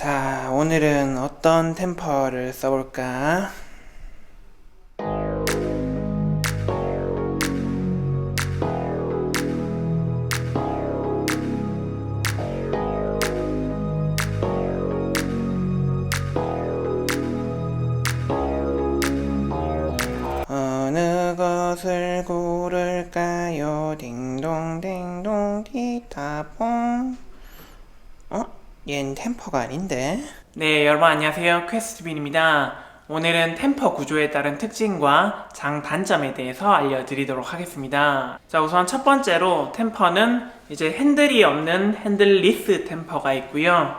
자, 오늘은 어떤 템퍼를 써볼까? 어느 것을 고를까요? 딩동댕동 디타퐁 어? 얜 템퍼가 아닌데? 네, 여러분 안녕하세요. 퀘스트빈입니다. 오늘은 템퍼 구조에 따른 특징과 장단점에 대해서 알려드리도록 하겠습니다. 자, 우선 첫 번째로 템퍼는 이제 핸들이 없는 핸들리스 템퍼가 있고요.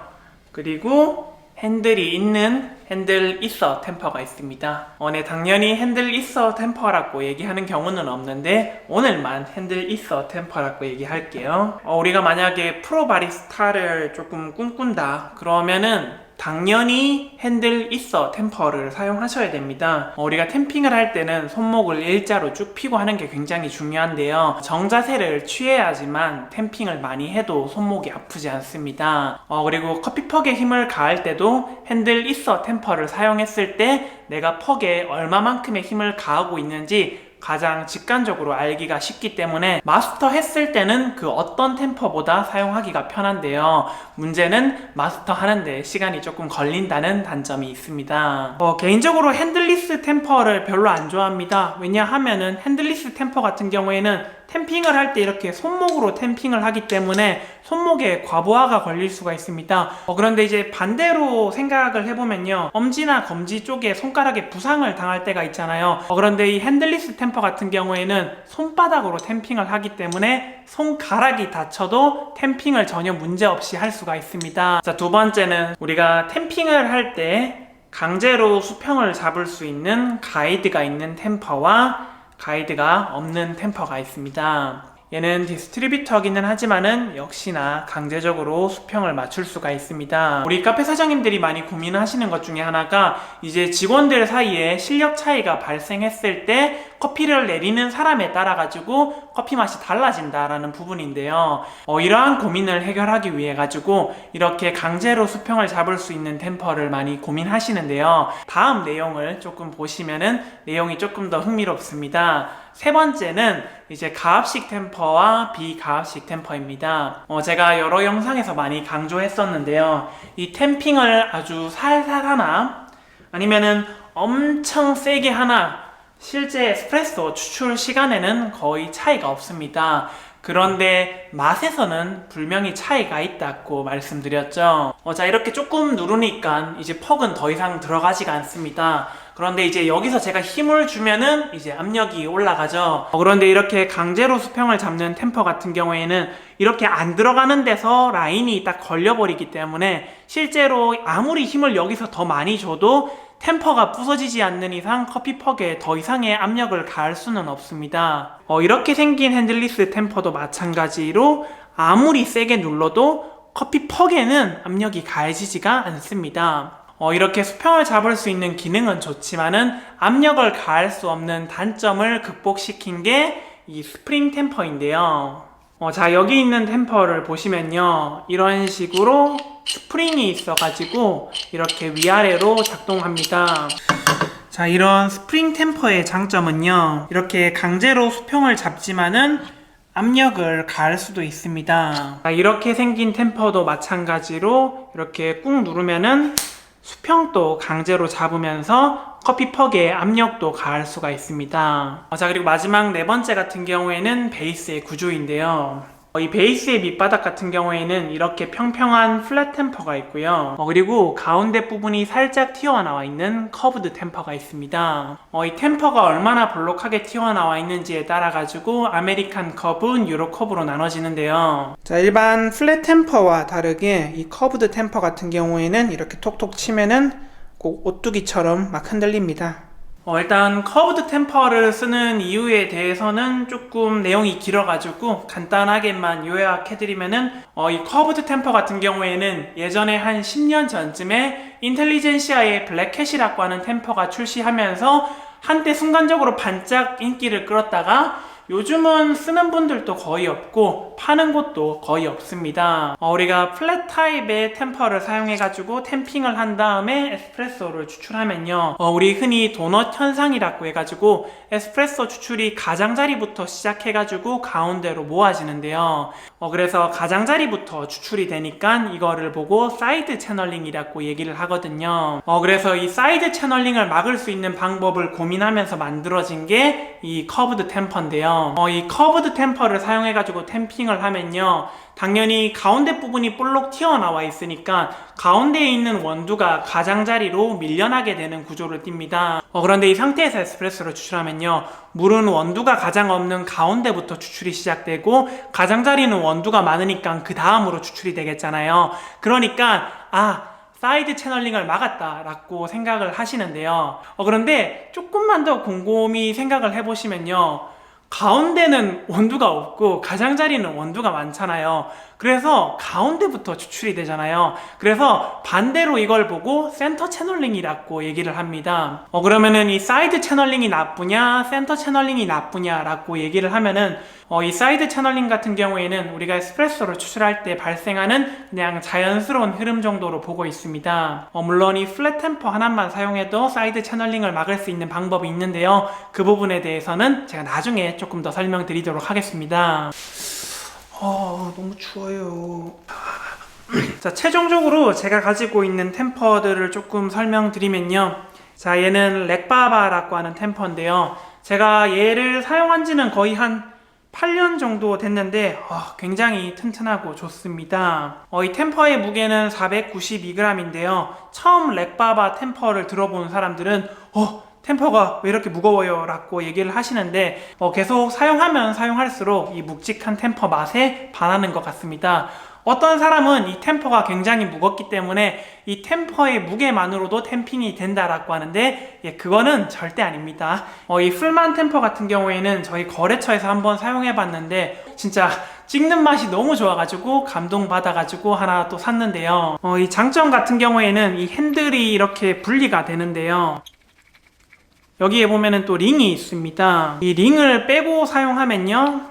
그리고 핸들이 있는 핸들 있어 템퍼가 있습니다. 어, 네, 당연히 핸들 있어 템퍼라고 얘기하는 경우는 없는데 오늘만 핸들 있어 템퍼라고 얘기할게요. 어, 우리가 만약에 프로 바리스타를 조금 꿈꾼다 그러면은 당연히 핸들 있어 템퍼를 사용하셔야 됩니다. 어, 우리가 템핑을 할 때는 손목을 일자로 쭉 펴고 하는 게 굉장히 중요한데요. 정자세를 취해야지만 템핑을 많이 해도 손목이 아프지 않습니다. 어, 그리고 커피 퍽에 힘을 가할 때도 핸들 있어 템퍼를 사용했을 때 내가 퍽에 얼마만큼의 힘을 가하고 있는지 가장 직관적으로 알기가 쉽기 때문에 마스터 했을 때는 그 어떤 템퍼보다 사용하기가 편한데요. 문제는 마스터 하는데 시간이 조금 걸린다는 단점이 있습니다. 어, 개인적으로 핸들리스 템퍼를 별로 안 좋아합니다. 왜냐하면은 핸들리스 템퍼 같은 경우에는 템핑을 할 때 이렇게 손목으로 템핑을 하기 때문에 손목에 과부하가 걸릴 수가 있습니다. 어, 그런데 이제 반대로 생각을 해보면요. 엄지나 검지 쪽에 손가락에 부상을 당할 때가 있잖아요. 어, 그런데 이 핸들리스 템퍼 같은 경우에는 손바닥으로 템핑을 하기 때문에 손가락이 다쳐도 템핑을 전혀 문제없이 할 수가 있습니다. 자, 두 번째는 우리가 템핑을 할 때 강제로 수평을 잡을 수 있는 가이드가 있는 템퍼와 가이드가 없는 템퍼가 있습니다. 얘는 디스트리뷰터기는 하지만은 역시나 강제적으로 수평을 맞출 수가 있습니다. 우리 카페 사장님들이 많이 고민하시는 것 중에 하나가 이제 직원들 사이에 실력 차이가 발생했을 때 커피를 내리는 사람에 따라 가지고 커피 맛이 달라진다라는 부분인데요. 어, 이러한 고민을 해결하기 위해 가지고 이렇게 강제로 수평을 잡을 수 있는 템퍼를 많이 고민하시는데요. 다음 내용을 조금 보시면은 내용이 조금 더 흥미롭습니다. 세 번째는 이제 가압식 템퍼와 비가압식 템퍼입니다. 어, 제가 여러 영상에서 많이 강조했었는데요. 이 템핑을 아주 살살 하나 아니면은 엄청 세게 하나 실제 에스프레소 추출 시간에는 거의 차이가 없습니다. 그런데 맛에서는 분명히 차이가 있다고 말씀드렸죠. 어, 자, 이렇게 조금 누르니까 이제 퍽은 더 이상 들어가지가 않습니다. 그런데 이제 여기서 제가 힘을 주면은 이제 압력이 올라가죠. 어, 그런데 이렇게 강제로 수평을 잡는 템퍼 같은 경우에는 이렇게 안 들어가는 데서 라인이 딱 걸려버리기 때문에 실제로 아무리 힘을 여기서 더 많이 줘도 템퍼가 부서지지 않는 이상 커피퍽에 더 이상의 압력을 가할 수는 없습니다. 어, 이렇게 생긴 핸들리스 템퍼도 마찬가지로 아무리 세게 눌러도 커피퍽에는 압력이 가해지지가 않습니다. 어, 이렇게 수평을 잡을 수 있는 기능은 좋지만은 압력을 가할 수 없는 단점을 극복시킨 게 이 스프링 템퍼인데요. 어, 자, 여기 있는 템퍼를 보시면요. 이런 식으로 스프링이 있어가지고 이렇게 위아래로 작동합니다. 자, 이런 스프링 템퍼의 장점은요. 이렇게 강제로 수평을 잡지만은 압력을 가할 수도 있습니다. 자, 이렇게 생긴 템퍼도 마찬가지로 이렇게 꾹 누르면은 수평도 강제로 잡으면서 커피 퍽의 압력도 가할 수가 있습니다. 어, 자 그리고 마지막 네 번째 같은 경우에는 베이스의 구조인데요. 어, 이 베이스의 밑바닥 같은 경우에는 이렇게 평평한 플랫 템퍼가 있고요. 어, 그리고 가운데 부분이 살짝 튀어나와 있는 커브드 템퍼가 있습니다. 어, 이 템퍼가 얼마나 볼록하게 튀어나와 있는지에 따라 가지고 아메리칸 커브, 유로 커브로 나눠지는데요. 자, 일반 플랫 템퍼와 다르게 이 커브드 템퍼 같은 경우에는 이렇게 톡톡 치면은 꼭 오뚜기처럼 막 흔들립니다. 어, 일단 커브드 템퍼를 쓰는 이유에 대해서는 조금 내용이 길어가지고 간단하게만 요약해드리면은 어, 이 커브드 템퍼 같은 경우에는 예전에 한 10년 전쯤에 인텔리젠시아의 블랙캣이라고 하는 템퍼가 출시하면서 한때 순간적으로 반짝 인기를 끌었다가 요즘은 쓰는 분들도 거의 없고 파는 곳도 거의 없습니다. 어, 우리가 플랫 타입의 템퍼를 사용해가지고 템핑을 한 다음에 에스프레소를 추출하면요. 어, 우리 흔히 도넛 현상이라고 해가지고 에스프레소 추출이 가장자리부터 시작해가지고 가운데로 모아지는데요. 어, 그래서 가장자리부터 추출이 되니까 이거를 보고 사이드 채널링이라고 얘기를 하거든요. 어, 그래서 이 사이드 채널링을 막을 수 있는 방법을 고민하면서 만들어진 게 이 커브드 템퍼인 데요. 어, 이 커브드 템퍼를 사용해가지고 템핑을 하면요. 당연히 가운데 부분이 볼록 튀어나와 있으니까 가운데에 있는 원두가 가장자리로 밀려나게 되는 구조를 띱니다. 어, 그런데 이 상태에서 에스프레소를 추출하면요. 물은 원두가 가장 없는 가운데부터 추출이 시작되고 가장자리는 원두가 많으니까 그 다음으로 추출이 되겠잖아요. 그러니까 아 사이드 채널링을 막았다라고 생각을 하시는데요. 어, 그런데 조금만 더 곰곰이 생각을 해보시면요. 가운데는 원두가 없고 가장자리는 원두가 많잖아요. 그래서 가운데부터 추출이 되잖아요. 그래서 반대로 이걸 보고 센터 채널링이라고 얘기를 합니다. 어, 그러면은 이 사이드 채널링이 나쁘냐, 센터 채널링이 나쁘냐라고 얘기를 하면은 어, 이 사이드 채널링 같은 경우에는 우리가 에스프레소를 추출할 때 발생하는 그냥 자연스러운 흐름 정도로 보고 있습니다. 어, 물론 이 플랫 템퍼 하나만 사용해도 사이드 채널링을 막을 수 있는 방법이 있는데요. 그 부분에 대해서는 제가 나중에 조금 더 설명드리도록 하겠습니다. 어, 너무 추워요. 자, 최종적으로 제가 가지고 있는 템퍼들을 조금 설명드리면요. 자, 얘는 렉바바라고 하는 템퍼인데요. 제가 얘를 사용한 지는 거의 한 8년 정도 됐는데 어, 굉장히 튼튼하고 좋습니다. 어, 이 템퍼의 무게는 492g인데요. 처음 렉바바 템퍼를 들어본 사람들은 어, 템퍼가 왜 이렇게 무거워요? 라고 얘기를 하시는데 어, 계속 사용하면 사용할수록 이 묵직한 템퍼 맛에 반하는 것 같습니다. 어떤 사람은 이 템퍼가 굉장히 무겁기 때문에 이 템퍼의 무게만으로도 템핑이 된다라고 하는데 예, 그거는 절대 아닙니다. 어, 이 풀만 템퍼 같은 경우에는 저희 거래처에서 한번 사용해 봤는데 진짜 찍는 맛이 너무 좋아가지고 감동받아가지고 하나 또 샀는데요. 어, 이 장점 같은 경우에는 이 핸들이 이렇게 분리가 되는데요. 여기에 보면은 또 링이 있습니다. 이 링을 빼고 사용하면요.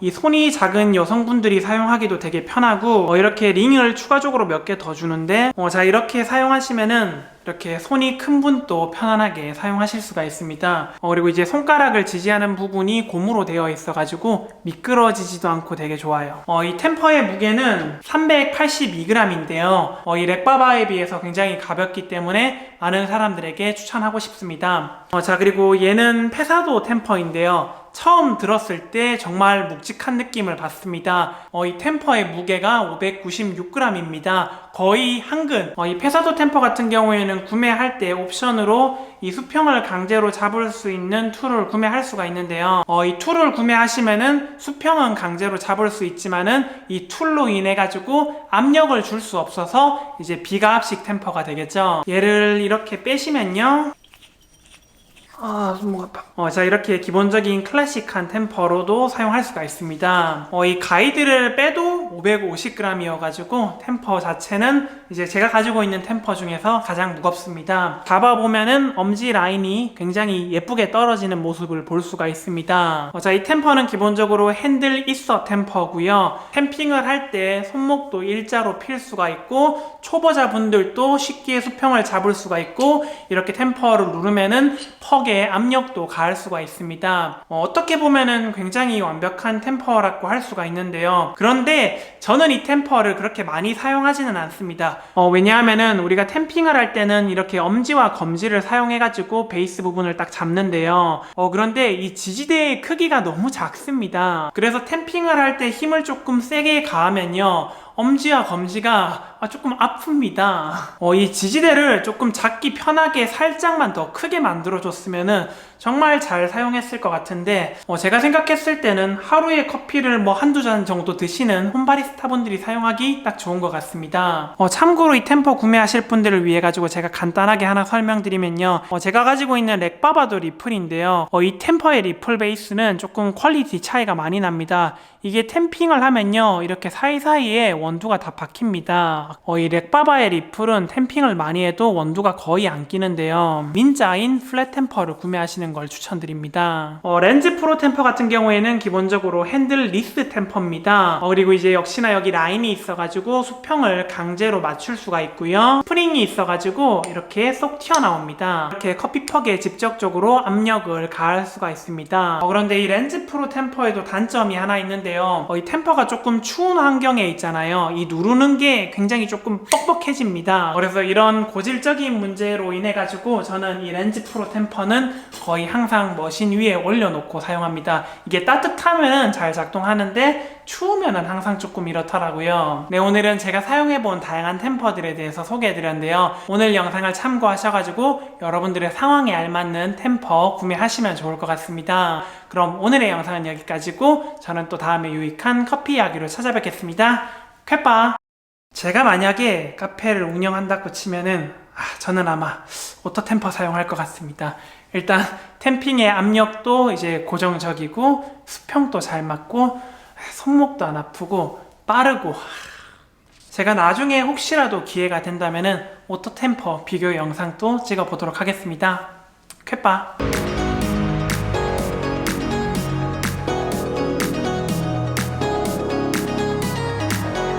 이 손이 작은 여성분들이 사용하기도 되게 편하고 어, 이렇게 링을 추가적으로 몇 개 더 주는데 어, 자 이렇게 사용하시면은 이렇게 손이 큰 분도 편안하게 사용하실 수가 있습니다. 어, 그리고 이제 손가락을 지지하는 부분이 고무로 되어 있어 가지고 미끄러지지도 않고 되게 좋아요. 어, 이 템퍼의 무게는 382g인데요. 어, 이 렉바바에 비해서 굉장히 가볍기 때문에 많은 사람들에게 추천하고 싶습니다. 어, 자 그리고 얘는 페사도 템퍼인데요. 처음 들었을 때 정말 묵직한 느낌을 받습니다. 어, 이 템퍼의 무게가 596g입니다. 거의 한근. 어, 이 페사도 템퍼 같은 경우에는 구매할 때 옵션으로 이 수평을 강제로 잡을 수 있는 툴을 구매할 수가 있는데요. 어, 이 툴을 구매하시면은 수평은 강제로 잡을 수 있지만은 이 툴로 인해 가지고 압력을 줄 수 없어서 이제 비가압식 템퍼가 되겠죠. 얘를 이렇게 빼시면요. 아, 손목 아파. 어, 자, 이렇게 기본적인 클래식한 템퍼로도 사용할 수가 있습니다. 어, 이 가이드를 빼도 550g이어가지고 템퍼 자체는 이제 제가 가지고 있는 템퍼 중에서 가장 무겁습니다. 잡아보면은 엄지 라인이 굉장히 예쁘게 떨어지는 모습을 볼 수가 있습니다. 어, 자, 이 템퍼는 기본적으로 핸들 있어 템퍼고요. 캠핑을 할 때 손목도 일자로 필 수가 있고 초보자분들도 쉽게 수평을 잡을 수가 있고 이렇게 템퍼를 누르면은 퍽의 압력도 가할 수가 있습니다. 어, 떻게 보면은 굉장히 완벽한 템퍼라고 할 수가 있는데요. 그런데 저는 이 템퍼를 그렇게 많이 사용하지는 않습니다. 어, 왜냐하면은 우리가 템핑을 할 때는 이렇게 엄지와 검지를 사용해가지고 베이스 부분을 딱 잡는데요. 어, 그런데 이 지지대의 크기가 너무 작습니다. 그래서 템핑을 할 때 힘을 조금 세게 가하면요. 엄지와 검지가 아, 조금 아픕니다. 어, 이 지지대를 조금 잡기 편하게 살짝만 더 크게 만들어줬으면은 정말 잘 사용했을 것 같은데 어, 제가 생각했을 때는 하루에 커피를 뭐 한두 잔 정도 드시는 홈바리스타 분들이 사용하기 딱 좋은 것 같습니다. 어, 참고로 이 템퍼 구매하실 분들을 위해 가지고 제가 간단하게 하나 설명드리면요. 어, 제가 가지고 있는 렉바바도 리플인데요. 어, 이 템퍼의 리플 베이스는 조금 퀄리티 차이가 많이 납니다. 이게 템핑을 하면요. 이렇게 사이사이에 원두가 다 박힙니다. 어, 이 렉바바의 리플은 템핑을 많이 해도 원두가 거의 안 끼는데요. 민자인 플랫 템퍼를 구매하시는 걸 추천드립니다. 어, 렌즈 프로 템퍼 같은 경우에는 기본적으로 핸들 리스 템퍼입니다. 어, 그리고 이제 역시나 여기 라인이 있어가지고 수평을 강제로 맞출 수가 있고요. 스프링이 있어가지고 이렇게 쏙 튀어나옵니다. 이렇게 커피퍽에 직접적으로 압력을 가할 수가 있습니다. 어, 그런데 이 렌즈 프로 템퍼에도 단점이 하나 있는데요. 어, 이 템퍼가 조금 추운 환경에 있잖아요. 이 누르는 게 굉장히 조금 뻑뻑해집니다. 그래서 이런 고질적인 문제로 인해 가지고 저는 이 렌즈 프로 템퍼는 거의 항상 머신 위에 올려놓고 사용합니다. 이게 따뜻하면 잘 작동하는데 추우면은 항상 조금 이렇더라고요. 네, 오늘은 제가 사용해본 다양한 템퍼들에 대해서 소개해드렸는데요. 오늘 영상을 참고하셔가지고 여러분들의 상황에 알맞는 템퍼 구매하시면 좋을 것 같습니다. 그럼 오늘의 영상은 여기까지고 저는 또 다음에 유익한 커피 이야기로 찾아뵙겠습니다. 쾌빠! 제가 만약에 카페를 운영한다고 치면은 아, 저는 아마 오토 템퍼 사용할 것 같습니다. 일단 템핑의 압력도 이제 고정적이고 수평도 잘 맞고 손목도 안 아프고 빠르고 제가 나중에 혹시라도 기회가 된다면은 오토 템퍼 비교 영상도 찍어 보도록 하겠습니다. 쾌빠.